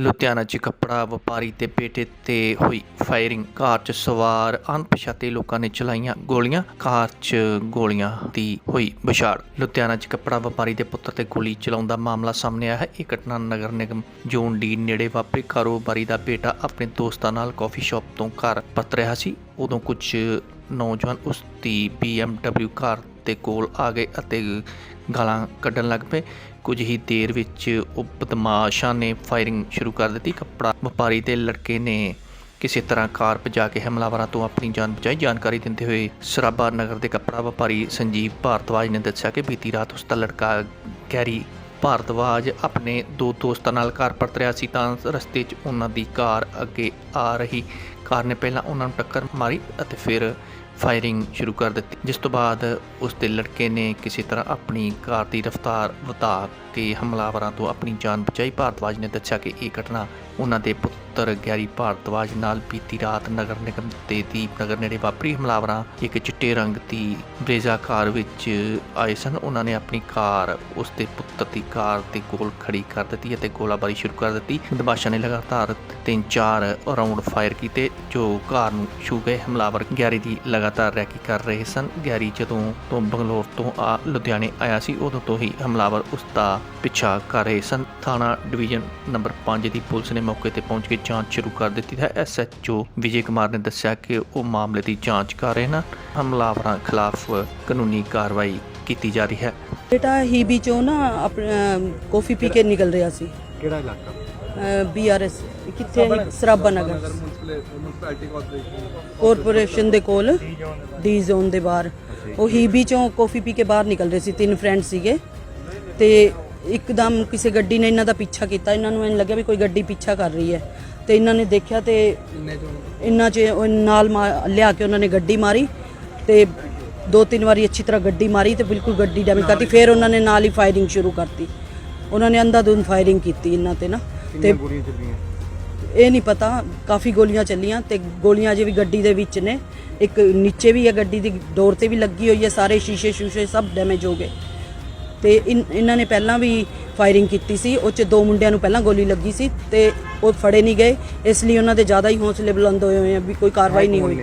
ਲੁਧਿਆਣਾ 'ਚ ਕੱਪੜਾ ਵਪਾਰੀ ਤੇ ਬੇਟੇ ਤੇ ਹੋਈ ਫਾਇਰਿੰਗ। ਕਾਰ 'ਚ ਸਵਾਰ ਅਣਪਛਾਤੇ ਲੋਕਾਂ ਨੇ ਚਲਾਈਆਂ ਗੋਲੀਆਂ। ਕਾਰ 'ਚ ਗੋਲੀਆਂ ਦੀ ਹੋਈ ਵਿਛਾੜ। ਲੁਧਿਆਣਾ 'ਚ ਕੱਪੜਾ ਵਪਾਰੀ ਦੇ ਪੁੱਤਰ ਤੇ ਗੋਲੀ ਚਲਾਉਣ ਦਾ ਮਾਮਲਾ ਸਾਹਮਣੇ ਆਇਆ ਹੈ। ਇਹ ਘਟਨਾ ਨਗਰ ਨਿਗਮ ਜ਼ੋਨ ਡੀ ਨੇੜੇ ਵਾਪਰੀ। ਕਾਰੋਬਾਰੀ ਦਾ ਬੇਟਾ ਆਪਣੇ ਦੋਸਤਾਂ ਨਾਲ ਕਾਫੀ ਸ਼ਾਪ ਤੋਂ ਘਰ ਪਰਤ ਰਿਹਾ ਸੀ। ਉਦੋਂ ਕੁਝ ਨੌਜਵਾਨ ਉਸ ਦੀ BMW ਕਾਰ ਦੇ ਕੋਲ ਆ ਗਏ ਅਤੇ ਗਾਲਾਂ ਕੱਢਣ ਲੱਗ ਪਏ। ਕੁਝ ਹੀ ਦੇਰ ਵਿੱਚ ਉਹ ਬਦਮਾਸ਼ਾਂ ਨੇ ਫਾਇਰਿੰਗ ਸ਼ੁਰੂ ਕਰ ਦਿੱਤੀ। ਕੱਪੜਾ ਵਪਾਰੀ ਦੇ ਲੜਕੇ ਨੇ ਕਿਸੇ ਤਰ੍ਹਾਂ ਕਾਰ ਭਜਾ ਕੇ ਹਮਲਾਵਰਾਂ ਤੋਂ ਆਪਣੀ ਜਾਨ ਬਚਾਈ। ਜਾਣਕਾਰੀ ਦਿੰਦੇ ਹੋਏ ਸਰਾਭਾ ਨਗਰ ਦੇ ਕੱਪੜਾ ਵਪਾਰੀ ਸੰਜੀਵ ਭਾਰਤਵਾਜ ਨੇ ਦੱਸਿਆ ਕਿ ਬੀਤੀ ਰਾਤ ਉਸ ਦਾ ਲੜਕਾ ਗੈਰੀ ਭਾਰਦਵਾਜ਼ ਆਪਣੇ ਦੋ ਦੋਸਤਾਂ ਨਾਲ ਕਾਰ ਪਰਤ ਰਿਹਾ ਸੀ ਤਾਂ ਰਸਤੇ 'ਚ ਉਹਨਾਂ ਦੀ ਕਾਰ ਅੱਗੇ ਆ ਰਹੀ। ਕਾਰ ਨੇ ਪਹਿਲਾਂ ਉਹਨਾਂ ਨੂੰ ਟੱਕਰ ਮਾਰੀ ਅਤੇ ਫਿਰ ਫਾਇਰਿੰਗ ਸ਼ੁਰੂ ਕਰ ਦਿੱਤੀ, ਜਿਸ ਤੋਂ ਬਾਅਦ ਉਸ ਦੇ ਲੜਕੇ ਨੇ ਕਿਸੇ ਤਰ੍ਹਾਂ ਆਪਣੀ ਕਾਰ ਦੀ ਰਫ਼ਤਾਰ ਵਧਾ ਕੇ ਹਮਲਾਵਰਾਂ ਤੋਂ ਆਪਣੀ ਜਾਨ ਬਚਾਈ। ਭਾਰਤਵਾਜ ਨੇ ਦੱਸਿਆ ਕਿ ਇਹ ਘਟਨਾ ਉਹਨਾਂ ਦੇ ਪੁੱਤਰ ਗੈਰੀ ਭਾਰਤਵਾਜ ਨਾਲ ਬੀਤੀ ਰਾਤ ਨਗਰ ਨਿਗਮ ਦੇ ਦੀਪ ਨੇੜੇ ਵਾਪਰੀ। ਹਮਲਾਵਰਾਂ ਇੱਕ ਚਿੱਟੇ ਰੰਗ ਦੀ ਬਰੇਜ਼ਾ ਕਾਰ ਵਿੱਚ ਆਏ ਸਨ। ਉਹਨਾਂ ਨੇ ਆਪਣੀ ਕਾਰ, ਉਸ ਦੇ ਪੁੱਤਰ ਦੀ ਕਾਰ ਦੇ ਕੋਲ ਖੜੀ ਕਰ ਦਿੱਤੀ ਅਤੇ ਗੋਲਾਬਾਰੀ ਸ਼ੁਰੂ ਕਰ ਦਿੱਤੀ। ਬਦਮਾਸ਼ਾਂ ਨੇ ਲਗਾਤਾਰ ਤਿੰਨ ਚਾਰ ਰਾਉਂਡ ਫਾਇਰ ਕੀਤੇ, ਜੋ ਕਾਰ ਨੂੰ ਛੂ ਗਏ। ਹਮਲਾਵਰ ਗੈਰੀ ਦੀ ਲਗਾਤਾਰ ਰੈਕੀ ਕਰ ਰਹੇ ਸਨ। ਗੈਰੀ ਜਦੋਂ ਤੋਂ ਬੰਗਲੌਰ ਤੋਂ ਆ ਲੁਧਿਆਣੇ ਆਇਆ ਸੀ, ਉਦੋਂ ਤੋਂ ਹੀ ਹਮਲਾਵਰ ਉਸ ਦਾ ਪਿੱਛਾ ਕਰ ਰਹੇ ਸਨ। ਥਾਣਾ ਡਿਵੀਜ਼ਨ ਨੰਬਰ 5 ਦੀ ਪੁਲਿਸ ਨੇ ਮੌਕੇ ਤੇ ਪਹੁੰਚ ਕੇ ਜਾਂਚ ਸ਼ੁਰੂ ਕਰ ਦਿੱਤੀ ਹੈ। ਐਸਐਚਓ ਵਿਜੇ ਕੁਮਾਰ ਨੇ ਦੱਸਿਆ ਕਿ ਉਹ ਮਾਮਲੇ ਦੀ ਜਾਂਚ ਕਰ ਰਹੇ ਹਨ। ਹਮਲਾਵਰਾਂ ਖਿਲਾਫ ਕਾਨੂੰਨੀ ਕਾਰਵਾਈ ਕੀਤੀ ਜਾ ਰਹੀ ਹੈ। ਬੇਟਾ ਹੀਬੀ ਚੋਂ ਨਾ ਆਪਣਾ ਕੌਫੀ ਪੀ ਕੇ ਨਿਕਲ ਰਿਹਾ ਸੀ। ਕਿਹੜਾ ਇਲਾਕਾ? ਬੀਆਰਐਸ ਕਿੱਥੇ ਹੈ? ਸਰਾਭਾ ਨਗਰ। ਕਾਰਪੋਰੇਸ਼ਨ। ਦੇ ਕੋਲ ਡੀ ਜ਼ੋਨ ਦੇ ਬਾਹਰ। ਉਹ ਹੀਬੀ ਚੋਂ ਕੌਫੀ ਪੀ ਕੇ ਬਾਹਰ ਨਿਕਲ ਰਹੇ ਸੀ। ਤਿੰਨ ਫਰੈਂਡ ਸੀਗੇ। ਤੇ ਇੱਕਦਮ ਕਿਸੇ ਗੱਡੀ ਨੇ ਇਹਨਾਂ ਦਾ ਪਿੱਛਾ ਕੀਤਾ ਇਹਨਾਂ ਨੂੰ ਐਂ ਲੱਗਿਆ ਵੀ ਕੋਈ ਗੱਡੀ ਪਿੱਛਾ ਕਰ ਰਹੀ ਹੈ। ਤੇ ਇਹਨਾਂ ਨੇ ਦੇਖਿਆ ਤੇ ਇਹਨਾਂ 'ਚ ਉਹ ਨਾਲ ਮਾ- ਲਿਆ ਕੇ ਉਹਨਾਂ ਨੇ ਗੱਡੀ ਮਾਰੀ ਤੇ ਦੋ ਤਿੰਨ ਵਾਰੀ ਅੱਛੀ ਤਰ੍ਹਾਂ ਗੱਡੀ ਮਾਰੀ ਤੇ ਬਿਲਕੁਲ ਗੱਡੀ ਡੈਮੇਜ ਕਰਤੀ। ਫਿਰ ਉਹਨਾਂ ਨੇ ਨਾਲ ਹੀ ਫਾਇਰਿੰਗ ਸ਼ੁਰੂ ਕਰਤੀ। ਉਹਨਾਂ ਨੇ ਅੰਧਾਧੁੰਦ ਫਾਇਰਿੰਗ ਕੀਤੀ ਇਹਨਾਂ ਤੇ ਨਾ। ਤੇ ਕਿੰਨੀਆਂ ਗੋਲੀਆਂ ਚੱਲੀਆਂ? ਇਹ ਨਹੀਂ ਪਤਾ ਕਾਫੀ ਗੋਲੀਆਂ ਚੱਲੀਆਂ ਤੇ ਗੋਲੀਆਂ ਅਜੇ ਵੀ ਗੱਡੀ ਦੇ ਵਿੱਚ ਨੇ। ਇੱਕ ਨੀਚੇ ਵੀ ਹੈ ਗੱਡੀ ਦੀ ਡੋਰ ਤੇ ਵੀ ਲੱਗੀ ਹੋਈ ਹੈ ਸਾਰੇ ਸ਼ੀਸ਼ੇ ਸ਼ੂਸ਼ੇ ਸਭ ਡੈਮੇਜ ਹੋ ਗਏ। ਤੇ ਇਹਨਾਂ ਨੇ ਪਹਿਲਾਂ ਵੀ ਫਾਇਰਿੰਗ ਕੀਤੀ ਸੀ ਉਹ ਚ ਦੋ ਮੁੰਡਿਆਂ ਨੂੰ ਪਹਿਲਾਂ ਗੋਲੀ ਲੱਗੀ ਸੀ ਤੇ ਉਹ ਫੜੇ ਨਹੀਂ ਗਏ ਇਸ ਲਈ ਉਹਨਾਂ ਦੇ ਜ਼ਿਆਦਾ ਹੀ ਹੌਸਲੇ ਬੁਲੰਦ ਹੋਏ ਹੋਏ ਆ ਵੀ ਕੋਈ ਕਾਰਵਾਈ ਨਹੀਂ ਹੋਈ।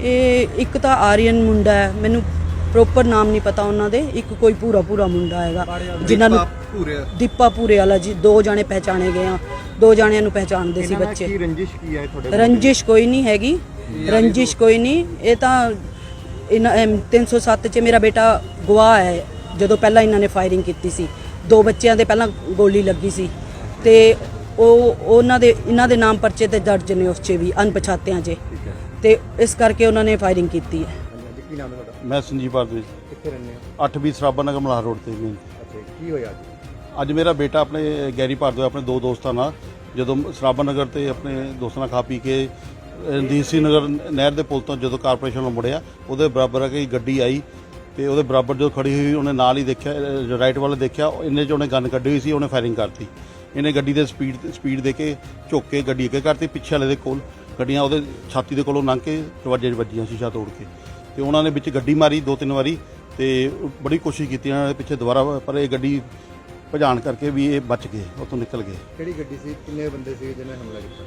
ਇਹ? ਇੱਕ ਤਾਂ ਆਰੀਅਨ ਮੁੰਡਾ ਹੈ ਮੈਨੂੰ ਪ੍ਰੋਪਰ ਨਾਮ ਨਹੀਂ ਪਤਾ ਉਹਨਾਂ ਦੇ ਇੱਕ ਕੋਈ ਪੂਰਾ ਪੂਰਾ ਮੁੰਡਾ ਹੈਗਾ ਜਿਨ੍ਹਾਂ ਨੂੰ ਦੀਪਾ ਪੂਰੇ ਵਾਲਾ। ਜੀ ਦੋ ਜਾਣੇ ਪਹਿਚਾਣੇ ਗਏ ਆ ਦੋ ਜਾਣਿਆਂ ਨੂੰ ਪਹਿਚਾਣਦੇ ਸੀ ਬੱਚੇ। ਕੀ ਰੰਜਿਸ਼ ਕੀ ਹੈ ਤੁਹਾਡੇ ਰੰਜਿਸ਼ ਕੋਈ ਨਹੀਂ ਹੈਗੀ ਰੰਜਿਸ਼ ਕੋਈ ਨਹੀਂ ਇਹ ਤਾਂ ਇਹਨਾਂ ਐਮ 307 ਚ ਮੇਰਾ ਬੇਟਾ ਗਵਾਹ ਹੈ ਜਦੋਂ ਪਹਿਲਾਂ ਇਹਨਾਂ ਨੇ ਫਾਇਰਿੰਗ ਕੀਤੀ ਸੀ। ਦੋ ਬੱਚਿਆਂ ਦੇ ਪਹਿਲਾਂ ਗੋਲੀ ਲੱਗੀ ਸੀ ਤੇ ਉਹ ਉਹਨਾਂ ਦੇ ਇਹਨਾਂ ਦੇ ਨਾਮ ਪਰਚੇ ਤੇ ਦਰਜ ਨੇ ਉਸ 'ਚ ਵੀ ਅਣਪਛਾਤਿਆਂ 'ਚ। ਤੇ ਇਸ ਕਰਕੇ ਉਹਨਾਂ ਨੇ ਫਾਇਰਿੰਗ ਕੀਤੀ ਹੈ। ਹਾਂਜੀ ਹਾਂਜੀ ਕੀ ਨਾਮ ਹੈ ਤੁਹਾਡਾ? ਮੈਂ ਸੰਜੀਵ ਭਾਰਦਵਾਜ ਕਿੱਥੇ ਰਹਿੰਦੇ ਹੋ? 8 ਵੀ ਸਰਾਬਾ ਨਗਰ ਮਲਾਹ ਰੋਡ ਤੇ ਮੇਨ ਅੱਛਾ ਕੀ ਹੋਇਆ ਅੱਜ? ਅੱਜ ਮੇਰਾ ਬੇਟਾ ਆਪਣੇ ਗੈਰੀ ਭਾਰਦਵਾਜ ਆਪਣੇ ਦੋ ਦੋਸਤਾਂ ਨਾਲ ਜਦੋਂ ਸਰਾਬਾ ਨਗਰ ਤੇ ਆਪਣੇ ਦੋਸਤਾਂ ਨਾਲ ਖਾ ਪੀ ਕੇ ਰਣਜੀਤ ਸਿੰਘ ਨਗਰ ਨਹਿਰ ਦੇ ਪੁਲ ਤੋਂ ਜਦੋਂ ਕਾਰਪੋਰੇਸ਼ਨ ਨੂੰ ਮੁੜਿਆ ਉਹਦੇ ਬਰਾਬਰ ਆ ਕੇ ਗੱਡੀ ਆਈ ਤੇ ਉਹਦੇ ਬਰਾਬਰ ਜਦੋਂ ਖੜੀ ਹੋਈ ਉਹਨੇ ਨਾਲ ਹੀ ਦੇਖਿਆ ਰਾਈਟ ਵੱਲ ਦੇਖਿਆ ਇੰਨੇ ਚ ਉਹਨੇ ਗਨ ਕੱਢੀ ਹੋਈ ਸੀ ਉਹਨੇ ਫਾਇਰਿੰਗ ਕਰਤੀ। ਇਹਨੇ ਗੱਡੀ ਦੇ ਸਪੀਡ ਸਪੀਡ ਦੇ ਕੇ ਝੁੱਕ ਕੇ ਗੱਡੀ ਅੱਗੇ ਕਰਤੀ ਪਿੱਛੇ ਵਾਲੇ ਦੇ ਕੋਲ। ਗੱਡੀਆਂ ਉਹਦੇ ਛਾਤੀ ਦੇ ਕੋਲੋਂ ਲੰਘ ਕੇ ਦਰਵਾਜ਼ੇ 'ਚ ਵੱਜੀਆਂ ਸ਼ੀਸ਼ਾ ਤੋੜ ਕੇ। ਤੇ ਉਹਨਾਂ ਨੇ ਵਿੱਚ ਗੱਡੀ ਮਾਰੀ ਦੋ ਤਿੰਨ ਵਾਰੀ ਤੇ ਬੜੀ ਕੋਸ਼ਿਸ਼ ਕੀਤੀ ਉਹਨਾਂ ਨੇ ਪਿੱਛੇ ਦੁਬਾਰਾ ਪਰ ਇਹ ਗੱਡੀ ਭਜਾਣ ਕਰਕੇ ਵੀ ਇਹ ਬਚ ਗਏ ਉੱਥੋਂ ਨਿਕਲ ਗਏ। ਕਿਹੜੀ ਗੱਡੀ ਸੀ? ਕਿੰਨੇ ਬੰਦੇ ਸੀ ਜਿਹਨੇ ਹਮਲਾ ਕੀਤਾ?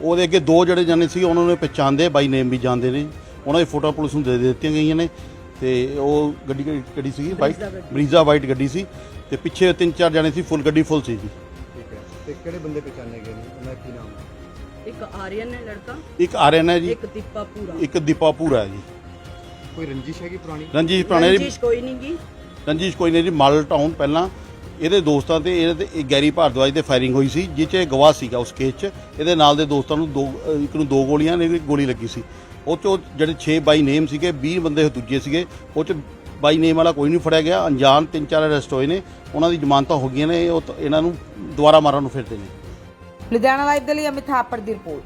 ਉਹਦੇ ਅੱਗੇ ਦੋ ਜਿਹੜੇ ਜਾਣੇ ਸੀ ਉਹਨਾਂ ਨੂੰ ਪਛਾਣਦੇ ਬਾਈ ਨੇਮ ਵੀ ਜਾਣਦੇ ਨੇ। ਉਹਨਾਂ ਦੀ ਫੋਟੋ ਪੁਲਿਸ ਨੂੰ ਦੇ ਦਿੱਤੀਆਂ ਗਈਆਂ ਨੇ। ਤੇ ਉਹ ਗੱਡੀ ਕਿਹੜੀ ਕਿਹੜੀ ਸੀ ਬਾਈਕ ਬਰੀਜ਼ਾ ਵਾਈਟ ਗੱਡੀ ਸੀ ਤੇ ਪਿੱਛੇ ਤਿੰਨ ਚਾਰ ਜਾਣੇ ਸੀ ਫੁੱਲ ਗੱਡੀ ਫੁੱਲ ਸੀ ਜੀ। ਠੀਕ ਹੈ। ਤੇ ਕਿਹੜੇ ਬੰਦੇ ਪਛਾਣੇ ਗਏ ਨੇ? ਉਹਨਾਂ ਦਾ ਕੀ ਨਾਮ ਹੈ? ਇੱਕ ਆਰੀਅਨ ਹੈ ਲੜਕਾ। ਇੱਕ ਆਰਿਆਨ ਹੈ ਜੀ। ਇੱਕ ਦੀਪਾ ਪੂਰਾ। ਇੱਕ ਦੀਪਾ ਪੂਰਾ ਹੈ ਜੀ। ਕੋਈ ਰੰਜਿਸ਼ ਹੈਗੀ ਪੁਰਾਣੀ? ਰਣਜੀਤ ਪੁਰਾਣੇ ਜੀ ਰੰਜਿਸ਼ ਕੋਈ ਨਹੀਂ ਗੀ। ਰਣਜੀਤ ਕੋਈ ਨਹੀਂ ਜੀ ਮਾਡਲ ਟਾਊਨ ਪਹਿਲਾਂ। ਇਹਦੇ ਦੋਸਤਾਂ ਤੇ, ਇਹਦੇ ਤੇ ਗੈਰੀ ਭਾਰਦਵਾਜ ਤੇ ਫਾਇਰਿੰਗ ਹੋਈ ਸੀ, ਜਿਹ 'ਚ ਇਹ ਗਵਾਹ ਸੀਗਾ ਉਸ ਕੇਸ 'ਚ। ਇਹਦੇ ਨਾਲ ਦੇ ਦੋਸਤਾਂ ਨੂੰ ਦੋ ਇੱਕ ਨੂੰ ਦੋ ਗੋਲੀਆਂ ਨੇ ਗੋਲੀ ਲੱਗੀ ਸੀ। ਉਹ 'ਚੋਂ ਜਿਹੜੇ 6 ਬਾਈ ਨੇਮ ਸੀਗੇ 20 ਬੰਦੇ ਦੂਜੇ ਸੀਗੇ, ਉਹ 'ਚ ਬਾਈ ਨੇਮ ਵਾਲਾ ਕੋਈ ਨਹੀਂ ਫੜਿਆ ਗਿਆ। ਅਣਜਾਣ ਤਿੰਨ ਚਾਰ ਅਰੈਸਟ ਹੋਏ ਨੇ। ਉਹਨਾਂ ਦੀ ਜ਼ਮਾਨਤਾਂ ਹੋ ਗਈਆਂ ਨੇ ਉਹ ਇਹਨਾਂ ਨੂੰ ਦੁਬਾਰਾ ਮਾਰਨ ਨੂੰ ਫਿਰਦੇ ਨੇ। ਲੁਧਿਆਣਾ ਲਾਈਵ ਦੇ ਲਈ ਅਮਿਤ ਥਾਪੜ ਦੀ ਰਿਪੋਰਟ।